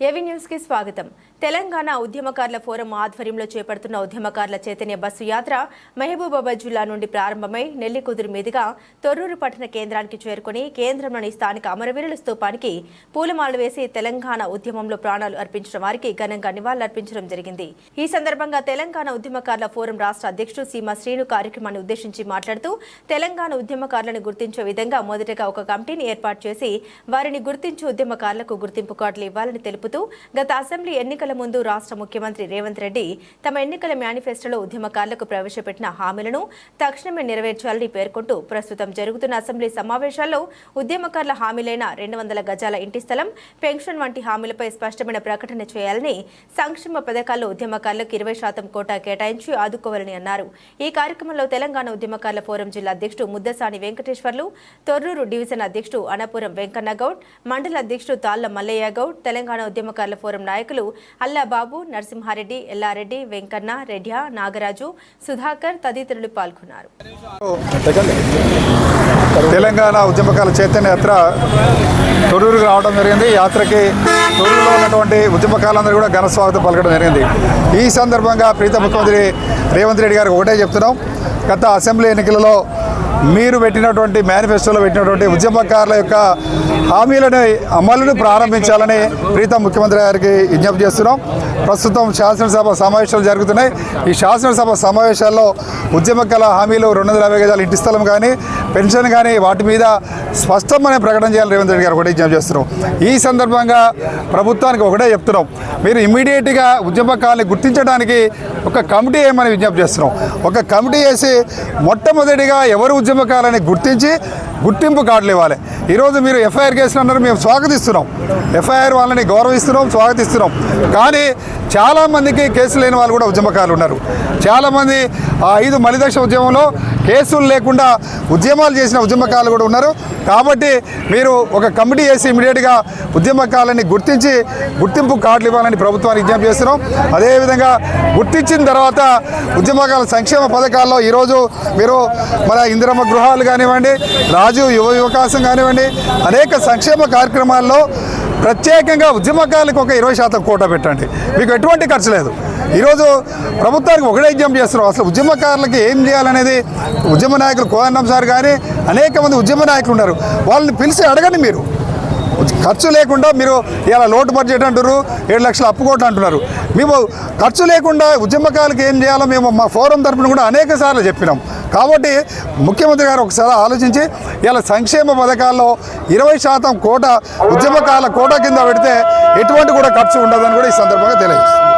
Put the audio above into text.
ఏవి న్యూస్కి స్వాగతం. తెలంగాణ ఉద్యమకారుల ఫోరం ఆధ్వర్యంలో చేపడుతున్న ఉద్యమకారుల చైతన్య బస్సు యాత్ర మహబూబాబాద్ జిల్లా నుండి ప్రారంభమై నెల్లికుదురు మీదుగా తొర్రూరు పట్టణ కేంద్రానికి చేరుకుని కేంద్రంలోని స్థానిక అమరవీరుల స్తూపానికి పూలమాలలు వేసి తెలంగాణ ఉద్యమంలో ప్రాణాలు అర్పించిన వారికి ఘనంగా నివాళులర్పించడం జరిగింది. ఈ సందర్భంగా తెలంగాణ ఉద్యమకారుల ఫోరం రాష్ట్ర అధ్యక్షుడు సీమా శ్రీను కార్యక్రమాన్ని ఉద్దేశించి మాట్లాడుతూ తెలంగాణ ఉద్యమకారులను గుర్తించే విధంగా మొదటగా ఒక కమిటీని ఏర్పాటు చేసి వారిని గుర్తించి ఉద్యమకారులకు గుర్తింపు కార్డులు ఇవ్వాలని తెలుపుతూ గత అసెంబ్లీ ఎన్నికల ముందు రాష్ట్ర ముఖ్యమంత్రి రేవంత్ రెడ్డి తమ ఎన్నికల మేనిఫెస్టోలో ఉద్యమకారులకు ప్రవేశపెట్టిన హామీలను తక్షణమే నెరవేర్చాలని పేర్కొంటూ ప్రస్తుతం జరుగుతున్న అసెంబ్లీ సమావేశాల్లో ఉద్యమకారుల హామీలైన రెండు వందల గజాల ఇంటి స్థలం పెన్షన్ వంటి హామీలపై స్పష్టమైన ప్రకటన చేయాలని సంక్షేమ పథకాల్లో ఉద్యమకారులకు ఇరవై శాతం కోటా కేటాయించి ఆదుకోవాలని అన్నారు. ఈ కార్యక్రమంలో తెలంగాణ ఉద్యమకారుల ఫోరం జిల్లా అధ్యక్షుడు ముద్దసాని వెంకటేశ్వర్లు తొర్రూరు డివిజన్ అధ్యక్షుడు అనపురం వెంకన్న గౌడ్ మండల అధ్యక్షుడు తాళ్ళ మల్లయ్య గౌడ్ తెలంగాణ ఉద్యమకారుల ఫోరం నాయకులు అల్లాబాబు నరసింహారెడ్డి ఎల్లారెడ్డి వెంకన్న రెడ్య నాగరాజు సుధాకర్ తదితరులు పాల్గొన్నారు. తెలంగాణ ఉద్యమకాల చైతన్య యాత్ర తొర్రూరుకు రావడం జరిగింది. యాత్రకి తొడూరులో ఉన్నటువంటి ఉద్యమకాలందరూ కూడా ఘన స్వాగతం పలకడం జరిగింది. ఈ సందర్భంగా ప్రీత ముఖ్యమంత్రి రేవంత్ రెడ్డి గారికి ఒకటే చెప్తున్నాం. గత అసెంబ్లీ ఎన్నికలలో మీరు పెట్టినటువంటి మేనిఫెస్టోలో పెట్టినటువంటి ఉద్యమకారుల యొక్క హామీలను అమలును ప్రారంభించాలని ప్రీతం ముఖ్యమంత్రి గారికి విజ్ఞప్తి చేస్తున్నాం. ప్రస్తుతం శాసనసభ సమావేశాలు జరుగుతున్నాయి. ఈ శాసనసభ సమావేశాల్లో ఉద్యమకాల హామీలు రెండు వందల యాభై గజాలు ఇంటి స్థలం కానీ పెన్షన్ కానీ వాటి మీద స్పష్టమైన ప్రకటన చేయాలని రేవంత్ రెడ్డి గారు ఒకటే విజ్ఞప్తి చేస్తున్నాం ఈ సందర్భంగా ప్రభుత్వానికి ఒకటే చెప్తున్నాం. మీరు ఇమ్మీడియట్గా ఉద్యమకాలని గుర్తించడానికి ఒక కమిటీ వేయమని విజ్ఞప్తి చేస్తున్నాం. ఒక కమిటీ వేసి మొట్టమొదటిగా ఎవరు ఉద్యమకాలని గుర్తించి గుర్తింపు కార్డులు ఇవ్వాలి. ఈరోజు మీరు ఎఫ్ఐఆర్ కేసులు అన్నారు మేము స్వాగతిస్తున్నాం. ఎఫ్ఐఆర్ వాళ్ళని గౌరవిస్తున్నాం స్వాగతిస్తున్నాం. కానీ చాలామందికి కేసులు లేని వాళ్ళు కూడా ఉద్యమకారులు ఉన్నారు. చాలామంది ఆ ఐదు మలిదక్ష ఉద్యమంలో కేసులు లేకుండా ఉద్యమాలు చేసిన ఉద్యమకారులు కూడా ఉన్నారు. కాబట్టి మీరు ఒక కమిటీ వేసి ఇమీడియట్గా ఉద్యమకాలని గుర్తించి గుర్తింపు కార్డులు ఇవ్వాలని ప్రభుత్వానికి విజ్ఞప్తి చేస్తున్నాం. అదేవిధంగా గుర్తించిన తర్వాత ఉద్యమకాల సంక్షేమ పథకాల్లో ఈరోజు మీరు మన ఇందిరమ్మ గృహాలు కానివ్వండి రాజు యువ వికాసం కానివ్వండి అనేక సంక్షేమ కార్యక్రమాల్లో ప్రత్యేకంగా ఉద్యమకాలకు ఒక ఇరవై శాతం కోట పెట్టండి. మీకు ఎటువంటి ఖర్చు లేదు. ఈరోజు ప్రభుత్వానికి ఒకటే విజ్ఞప్తి చేస్తున్నారు. అసలు ఉద్యమకారులకి ఏం చేయాలనేది ఉద్యమ నాయకులు కోదండం సార్ కానీ అనేక మంది ఉద్యమ నాయకులు ఉన్నారు. వాళ్ళని పిలిచి అడగండి మీరు. ఖర్చు లేకుండా మీరు ఇలా లోటు బడ్జెట్ అంటారు ఏడు లక్షలు అప్పుకోవటం అంటున్నారు. మేము ఖర్చు లేకుండా ఉద్యమకాలకు ఏం చేయాలో మేము మా ఫోరం తరపున కూడా అనేక సార్లు చెప్పినాం. కాబట్టి ముఖ్యమంత్రి గారు ఒకసారి ఆలోచించి ఇలా సంక్షేమ పథకాల్లో ఇరవై శాతం కోట ఉద్యమకాల కోట కింద పెడితే ఎటువంటి కూడా ఖర్చు ఉండదని కూడా ఈ సందర్భంగా తెలియజేస్తుంది